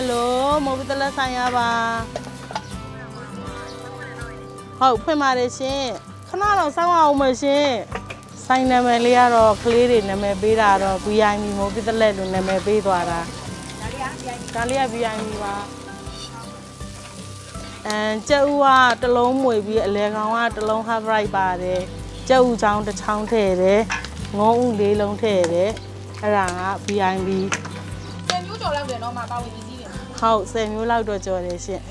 ယ်လိုမိုဘီတလက်ဆိုင်ရပါဟုတ်ဖွင့်ပါတယ်ရှင်ခဏတော့စောင့်အောင်မရှင်ဆိုင်နာမည်လေးကတော့ကလေးတွေနာမည်ပေးတာတော့ VIP မိုဘီတလက်လို့နာမည်ပေးသွားတာဒါလေးက VIP ပါအမ်ကျက်ဥကတစ်လုံးမွေပြီးအလဲကောင်ကတစ်လုံး half right ပါတယ်ကျက်ဥချောင်းတစ်ချောင်းထည့်တယ်ငုံဥလေးလုံးထည့်တယ်အဲ့ဒါက VIP ဆယ်မျိုးကျော်လောက်တယ်နော်မပါဝင်ပစ္စည်းတွေ ဟုတ်10မျိုးလောက်တော့ကြော်တယ်ရှင်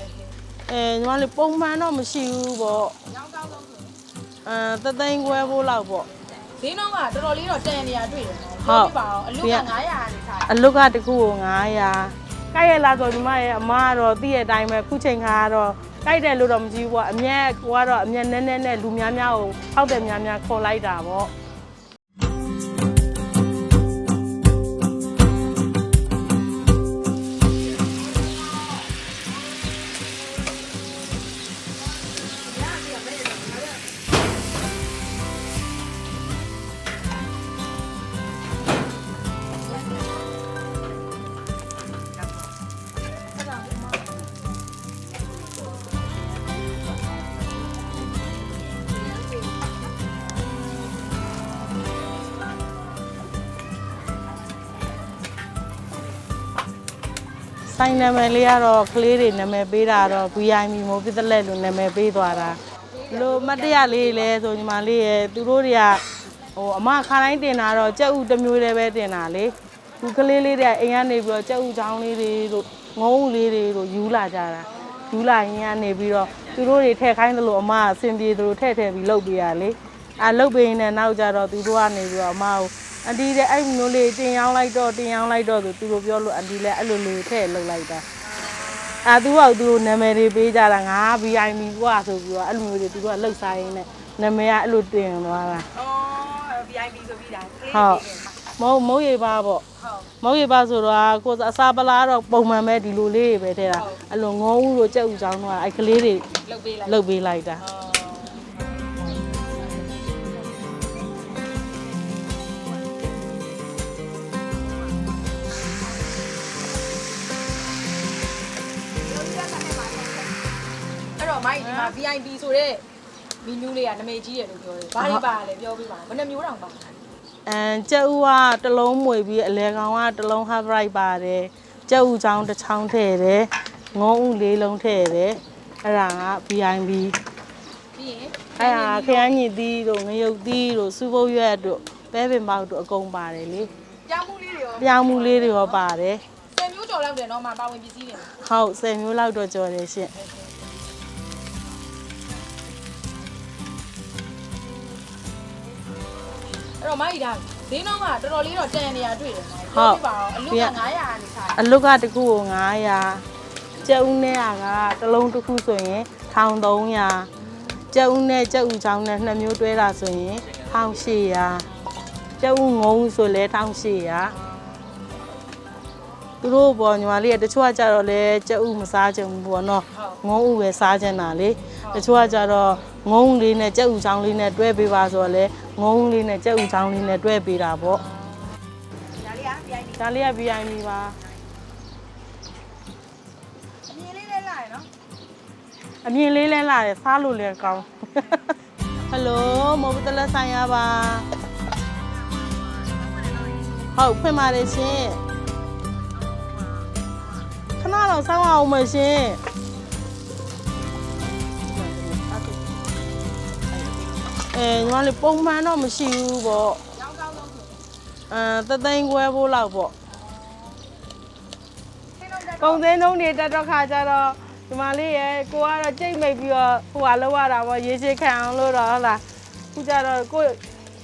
အဲညီမလေးပုံမှန်တော့မရှိဘူးပေါ့ရောင်းကောင်းဆုံးဆိုရင်အဲတသိန်းခွဲဖို့လောက်ပေါ့ဈေးနှုန်းကတော်တော်လေးတော့တန်နေရတွေ့တယ်နော်ဟုတ်ပြပါအောင်အလူက900ကနေစတယ်အလုတ်ကတစ်ခုကို900ကိုက်ရလားဆိုညီမရဲ့အမကတော့တည့်ရဲ့အတိုင်းပဲခုချိန်ခါကတော့ကိုက်တယ်လို့တော့မကြည့်ဘူးပေါ့အမျက်ကိုကတော့အမျက်နဲနဲနဲ့လူများများကိုဟောက်တယ်များများခေါ်လိုက်တာပေါ့ ဆိုင်နာမည်လေးကတော့ကလေးတွေနာမည်ပေးတာတော့ VIP မိုးပြစ်လက်လို့နာမည်ပေးသွားတာလို့မတ်တရလေးလဲဆိုညီမလေးရဲ့သူတို့တွေကဟိုအမခါတိုင်းတင်တာတော့ကြက်ဥတစ်မျိုးတည်းပဲတင်တာလေဒီကလေးလေးတွေကအိမ်ကနေပြီးတော့ကြက်ဥချောင်းလေးတွေတို့ငုံဥလေးတွေတို့ယူလာကြတာယူလာရင်ကနေပြီးတော့သူတို့တွေထည့်ခိုင်းတယ်လို့အမအဆင်ပြေတယ်လို့ထည့်ထည့်ပြီးလုပ်ပေးရလေအဲလုပ်ပေးရင်လည်းနောက်ကြတော့သူတို့ကနေပြီးတော့အမကို အန်တီလည်းအဲ့မျိုးလေးတင်ရောင်းလိုက်တော့တင်ရောင်းလိုက်တော့ဆိုသူတို့ပြောလို့အန်တီလည်းအဲ့လိုလေးထည့်လုပ်လိုက်တာအာသူကသူတို့နာမည်တွေပေးကြတာငါ VIP ကွာဆိုပြီးတော့အဲ့လိုမျိုးတွေသူတို့ကလှုပ်ရှားရင်းနဲ့နာမည်ကအဲ့လိုတင်သွားတာ။အော် VIP ဆိုပြီးတာ။ဟုတ်။မဟုတ်မဟုတ်ရေပါပေါ့။မဟုတ်ရေပါဆိုတော့ကိုအစာပလာတော့ပုံမှန်ပဲဒီလိုလေးတွေပဲထဲတာ။အဲ့လိုငုံးဦးတို့ကြက်ဦးချောင်းတို့ကအဲ့ကလေးတွေလှုပ်ပေးလိုက်လှုပ်ပေးလိုက်တာ။ မိုက်ဒီမှာ VIP ဆိုတဲ့မီနူးလေးကနာမည်ကြီးတယ်လို့ပြောတယ်ဘာတွေပါလဲပြောပြပါဘယ်နှမျိုးတောင်ပါအမ်ကြက်ဥကတစ်လုံးမွေပြီးအလဲကောင်ကတစ်လုံး half right ပါတယ်ကြက်ဥချောင်းတစ်ချောင်းထည့်တယ်ငုံဥလေးလုံးထည့်တယ်အဲ့ဒါက VIP ပြီးရင်အဲ့ဟာခရမ်းညစ်သီးတို့ငရုတ်သီးတို့စူပုတ်ရွက်တို့ပဲပင်ပေါက်တို့အကုန်ပါတယ်လေကြောင်မှုလေးတွေရောပြောင်းမှုလေးတွေရောပါတယ်ဆယ်မျိုးကျော်လောက်တယ်နော်မပါဝင်ပစ္စည်းတွေ ဟုတ်10မျိုးလောက်တော့ကြော်တယ်ရှင့် အဲ့တော့မိုက်ဒါဈေးနှုန်းကတော်တော်လေးတော့တန်နေရတွေ့တယ်နော်ပြပါအောင်အလူက900ကနေစတယ်အလုတ်ကတစ်ခုကို900ကြက်ဥနဲ့ကတစ်လုံးတစ်ခုဆိုရင်1300ကြက်ဥနဲ့ကြက်ဥချောင်းနဲ့နှစ်မျိုးတွဲတာဆိုရင်1800ကြက်ဥငုံဆိုလဲ1800သူတို့ပေါ်ညီမလေးကတချို့ကကြတော့လဲကြက်ဥမစားကြဘူးပေါ့နော်ငုံဥပဲစားကြတာလေတချို့ကကြတော့ငုံလေးနဲ့ကြက်ဥချောင်းလေးနဲ့တွဲပေးပါဆိုတော့လေ ငုံလေးနဲ့ကြက်ဥချောင်းလေးနဲ့တွဲပေးတာပေါ့ဒါလေးက VIP ဒါလေးက VIP ပါအမြင်လေးလေးလာရနော်အမြင်လေးလဲလာတယ်စားလို့လည်းကောင်းဟယ်လိုမိုဘီတလက်ဆိုင်ရပါဟုတ်ဖွင့်ပါတယ်ရှင်ခဏတော့စောင့်အောင်မရှင် အဲညီမလေးပုံမှန်တော့မရှိဘူးပေါ့ရောင်းကောင်းဆုံးဆိုအဲတသိန်းခွဲဖို့လောက်ပေါ့ခင်းလုံးတက်ကုန်စင်းလုံးတွေတက်တော့ခါကြတော့ဒီမလေးရဲ့ကိုကတော့ကြိတ်မိတ်ပြီးတော့ဟိုဟာလောက်ရတာပေါ့ရေရှည်ခံအောင်လို့တော့ဟုတ်လားခုကြတော့ကို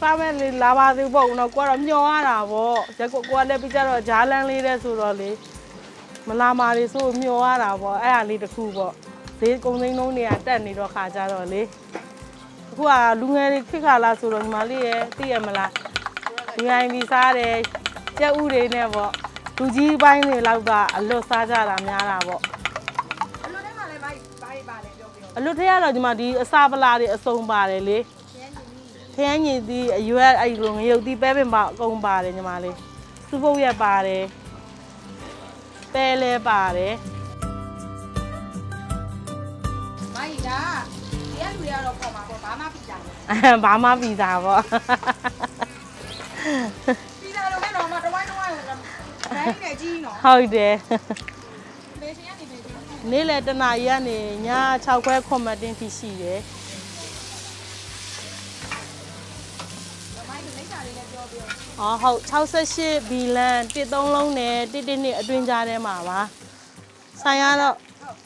စားမဲ့လေးလာပါသေးပေါ့နော်ကိုကတော့မျောရတာပေါ့ရက်ကိုကိုကလည်းပြီးကြတော့ဂျားလန်းလေးတဲ့ဆိုတော့လေမလာမာလေးဆိုမျောရတာပေါ့အဲ့ဒါလေးတစ်ခုပေါ့ဈေးကုန်စင်းလုံးတွေကတက်နေတော့ခါကြတော့လေ အခုကလူငယ်တွေခိခါလာဆိုတော့ညီမလေးရဲ့သိရမလား VIP စားတယ်ကြက်ဥတွေနဲ့ပေါ့လူကြီးပိုင်းတွေလောက်ကအလွတ်စားကြတာများတာပေါ့အလူထဲမှာလည်းဘာဘာပါလဲပြောပြတော့အလွတ်ထက်ကတော့ဒီမှာဒီအစာပလာတွေအစုံပါတယ်လေခရမ်းညင်သီးအရွက်အဲ့လိုငရုတ်သီးပဲပင်ပါအကုန်ပါတယ်ညီမလေးစူပုတ်ရက်ပါတယ်ပဲလဲပါတယ်မိုင်းဒါ ဒီကလူတွေကတော့ပေါ်မှာပေါ့ဘာမှပြကြဘူးအဲဘာမှပီဇာပေါ့ပြကြတော့မဲ့တော့မှတဝိုင်းတဝိုင်းကိုဘိုင်းနဲ့ကြီးနော်ဟုတ်တယ်လေရှင်ကနေနေကြီးနေ့လယ်တနာရီကနေည6ခွဲခွန်မတင်ထိရှိတယ်မိုင်းကလိမ့်စာလေးလည်းပြောပြ။အော်ဟုတ်68ဘီလန်13လုံးနဲ့112နှစ်အတွင်းကြားထဲမှာပါ။ဆိုင်ရတော့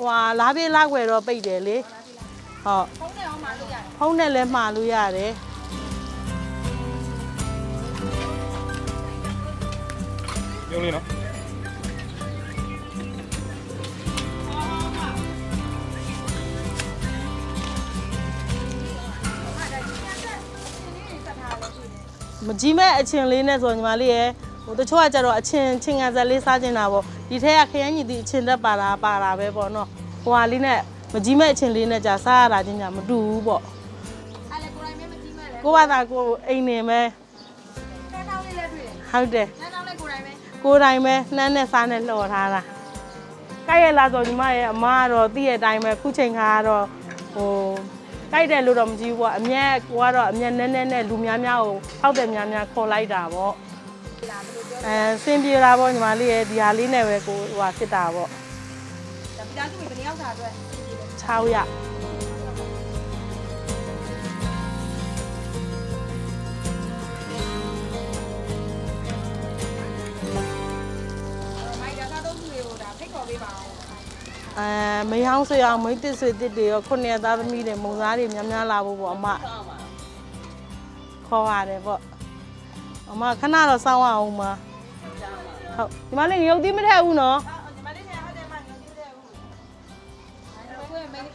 ဟွာလားပြေးလားွယ်တော့ပိတ်တယ်လေ။ဟုတ် ဖုန်းနဲ့အောင်မလုပ်ရတယ်ဖုန်းနဲ့လည်းမှာလို့ရတယ်ပြုံးလေးနော်။မကြီးမဲ့အချင်းလေးနဲ့ဆိုညီမလေးရဲ့ဟိုတချို့ကကြတော့အချင်းချင်းငံဆက်လေးစားကျင်တာပေါ့။ဒီထက်ကခရမ်းညီတီအချင်းတက်ပါတာပါတာပဲပေါ့နော်။ဟိုဟာလေးနဲ့ မကြီးမဲ့အချင်းလေးနဲ့ကြာစားရတာချင်းညာမတူဘူးပေါ့အဲ့လေကိုရိုင်းမဲမကြီးမဲ့လေ။ကိုကသာကိုအိမ်နေမဲ့တန်းတောင်းလေးလည်းတွေ့တယ်ဟုတ်တယ်တန်းတောင်းလေးကိုရိုင်းမဲကိုယ်တိုင်ပဲနှမ်းနဲ့စားနဲ့လှော်ထားတာကြိုက်ရလားဆိုညီမရဲ့အမကတော့တည့်ရဲ့အတိုင်းပဲခုချိန်ခါကတော့ဟိုကြိုက်တယ်လို့တော့မကြည့်ဘူးပေါ့အမျက်ကိုကတော့အမျက်နဲနဲနဲ့လူများများကိုဟောက်တယ်များများခေါ်လိုက်တာပေါ့လာဘယ်လိုပြောအဲစင်ပြေတာပေါ့ညီမလေးရဲ့ဒီဟာလေးနဲ့ပဲကိုဟိုဟာဖြစ်တာပေါ့ ဒါပြသားစုဘယ်နှယောက်သာအတွက်6ရမိုင်းဒါသာတော့သူတွေကိုဒါဖိတ်ခေါ်ပေးပါအောင်အဲမယောင်းဆွေအောင်မိတ်တစ်ဆွေတစ်တွေရောခုနှစ်သားသမီးတွေမုံသားတွေများများလာဖို့ပေါ့အမခေါ်ပါတယ်ပေါ့အမခဏတော့စောင်းအောင်ပါဟုတ်ညီမလေးငရုတ်သီးမထည့်ဘူးနော်ဒီမလေးနဲ့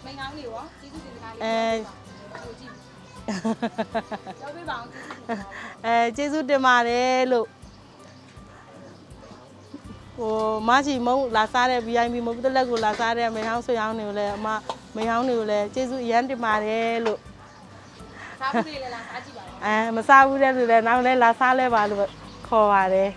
မိန်ကောင်းနေရောကျေးဇူးတင်စကားလေးအဲကိုကြည့်ပြောပေးပါအောင်ကျေးဇူးတင်ပါအဲကျေးဇူးတင်ပါတယ်လို့ဟိုမချီမုံလာစားတဲ့ VIP မုံတလက်ကိုလာစားတဲ့မေဟောင်းဆွေဟောင်းတွေကိုလည်းအမမေဟောင်းတွေကိုလည်းကျေးဇူးအရန်တင်ပါတယ်လို့စားဖို့လေးလည်းလာစားကြည့်ပါဦးအဲမစားဘူးတဲ့သူလည်းနောက်လည်းလာစားလဲပါလို့ခေါ်ပါတယ်